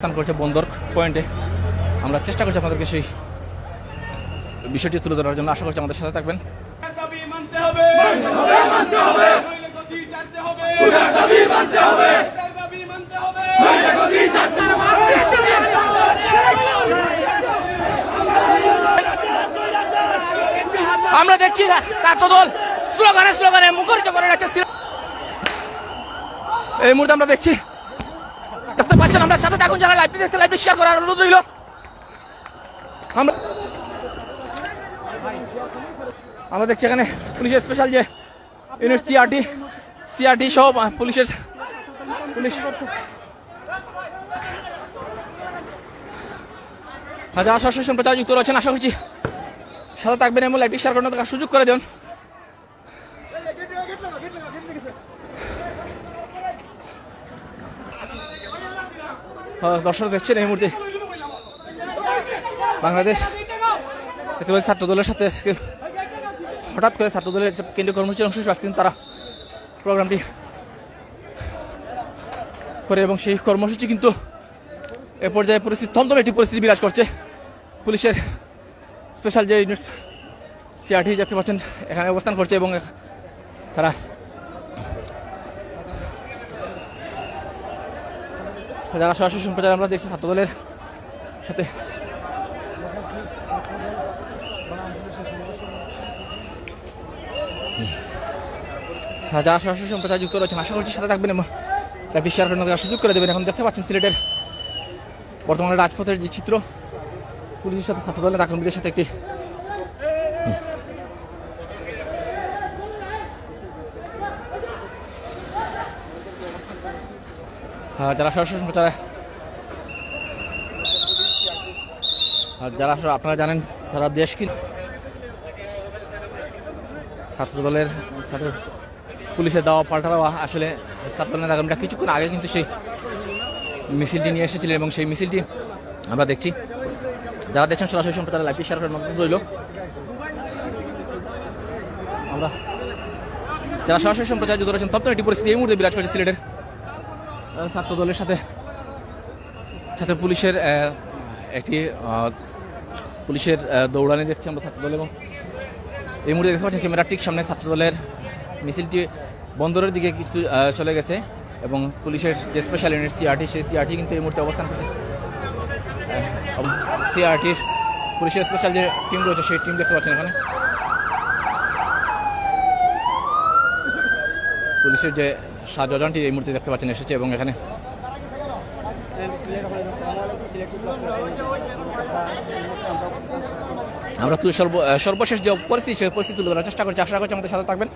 স্থান করছে বন্দর পয়েন্টে। আমরা চেষ্টা করছি আপনাদেরকে সেই বিষয়টি তুলে ধরার জন্য। আশা করছি আমাদের সাথে থাকবেন। আমরা দেখছি ছাত্রদল স্লোগানে স্লোগানে মুখরিত করে রাখছে এই মুহূর্তে আমরা দেখছি দেখতে পাচ্ছেন আমরা সাথে থাকুন, যারা লাইভ দেখছে লাইভ শেয়ার করার অনুরোধ রইল। আমরা আমরা দেখছি এখানে পুলিশের স্পেশাল যে ইউনিট সিআরটি সিআরটি সহ পুলিশের পুলিশ যারা সশস্ত্র সম্প্রচার যুক্ত রয়েছেন, আশা করছি সাথে থাকবেন এবং লাইভটি শেয়ার করার সুযোগ করে দেন। দর্শক দেখছেন এই মুহূর্তে। বাংলাদেশ, এতে ছাত্র দলের সাথে আজকে হঠাৎ করে ছাত্র দলের কেন্দ্রীয় কর্মসূচির অংশ আজকে তারা প্রোগ্রামটি করে এবং সেই কর্মসূচি কিন্তু এ পর্যায়ে পরিস্থিতি, থমথম একটি পরিস্থিতি বিরাজ করছে। পুলিশের স্পেশাল যে ইউনিট সিআরটি দেখতে পাচ্ছেন, এখানে অবস্থান করছে এবং তারা যারা সরাসরি সম্প্রচার আমরা দেখছি ছাত্র দলের সাথে। হ্যাঁ, যারা সরাসরি সম্প্রচার যুক্ত রয়েছেন আশা করছি সাথে থাকবেন এবং সুযোগ করে দেবেন। এখন দেখতে পাচ্ছেন সিলেটের বর্তমানে রাজপথের যে চিত্র পুলিশের সাথে ছাত্র দলের আক্রমীদের সাথে একটি যারা সরাসরি সম্প্রচারে আর যারা আপনারা জানেন সারা দেশ কি ছাত্র দলের সাথে পুলিশের দেওয়া পাল্টাওয়া আসলে ছাত্র দলের আগামীটা কিছুক্ষণ আগে কিন্তু সেই মিছিলটি নিয়ে এসেছিলেন এবং সেই মিছিলটি আমরা দেখছি। যারা দেখছেন সরাসরি সম্প্রচারে লাইভটি শেয়ার করার রইল। আমরা যারা সরাসরি সম্প্রচার যুক্ত রয়েছেন তপ্ত একটি পরিস্থিতি এই মুহূর্তে বিরাজ করছে সিলেটের ছাত্র দলের সাথে সাথে পুলিশের একটি পুলিশের দৌড়ানি দেখছি আমরা ছাত্র দল এবং এই মুহূর্তে দেখতে পাচ্ছি ক্যামেরার ঠিক সামনে ছাত্র দলের মিছিলটি বন্দরের দিকে কিছু চলে গেছে এবং পুলিশের যে স্পেশাল ইউনিট সিআরটি সেই সিআরটি কিন্তু এই মুহূর্তে অবস্থান করছে। সিআরটির পুলিশের স্পেশাল যে টিম রয়েছে, সেই টিম দেখতে পাচ্ছেন এখানে। পুলিশের যে সাহায্যটি এই মুহূর্তে দেখতে পাচ্ছেন এসেছে এবং এখানে আমরা তুই সর্ব সর্বশেষ যে পরিস্থিতি, সেই পরিস্থিতি তুলে ধরার চেষ্টা করছি। আশা করছি আমাদের সাথে থাকবেন।